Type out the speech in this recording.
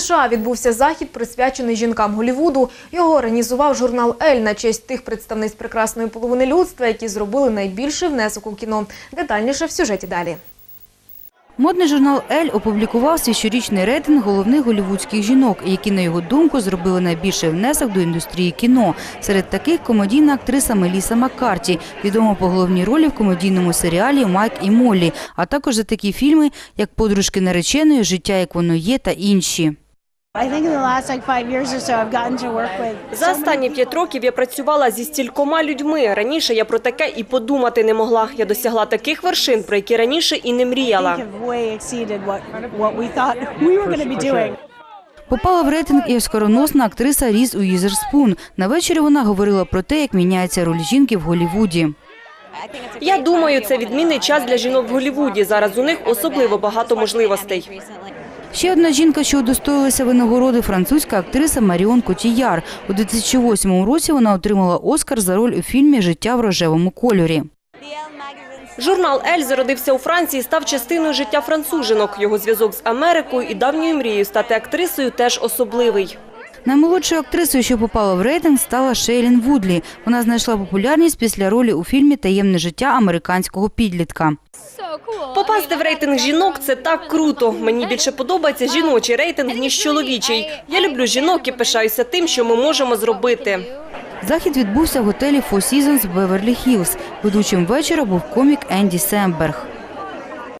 США відбувся захід, присвячений жінкам Голлівуду. Його організував журнал «Ель» на честь тих представниць прекрасної половини людства, які зробили найбільший внесок у кіно. Детальніше в сюжеті далі. Модний журнал «Ель» опублікував свій щорічний рейтинг головних голівудських жінок, які, на його думку, зробили найбільший внесок до індустрії кіно. Серед таких комедійна актриса Меліса Маккарті, відома по головній ролі в комедійному серіалі «Майк і Моллі», а також за такі фільми, як «Подружки нареченої», «Життя, як воно є» та інші. За останні п'ять років я працювала зі стількома людьми. Раніше я про таке і подумати не могла. Я досягла таких вершин, про які раніше і не мріяла. have way exceeded what what we thought we were going to be doing. Попала в рейтинг і оскароносна актриса Різ Уізерспун. На вечорі вона говорила про те, як міняється роль жінки в Голлівуді. Я думаю, це відмінний час для жінок в Голлівуді. Зараз у них особливо багато можливостей. Ще одна жінка, що удостоїлася винагороди – французька актриса Маріон Котіяр. У 2008 році вона отримала Оскар за роль у фільмі «Життя в рожевому кольорі». Журнал «Ель» зародився у Франції, став частиною життя францужинок. Його зв'язок з Америкою і давньою мрією стати актрисою теж особливий. Наймолодшою актрисою, що попала в рейтинг, стала Шейлін Вудлі. Вона знайшла популярність після ролі у фільмі «Таємне життя американського підлітка». Попасти в рейтинг жінок – це так круто. Мені більше подобається жіночий рейтинг, ніж чоловічий. Я люблю жінок і пишаюся тим, що ми можемо зробити. Захід відбувся в готелі Four Seasons в Беверлі-Хіллз. Ведучим вечора був комік Енді Семберг.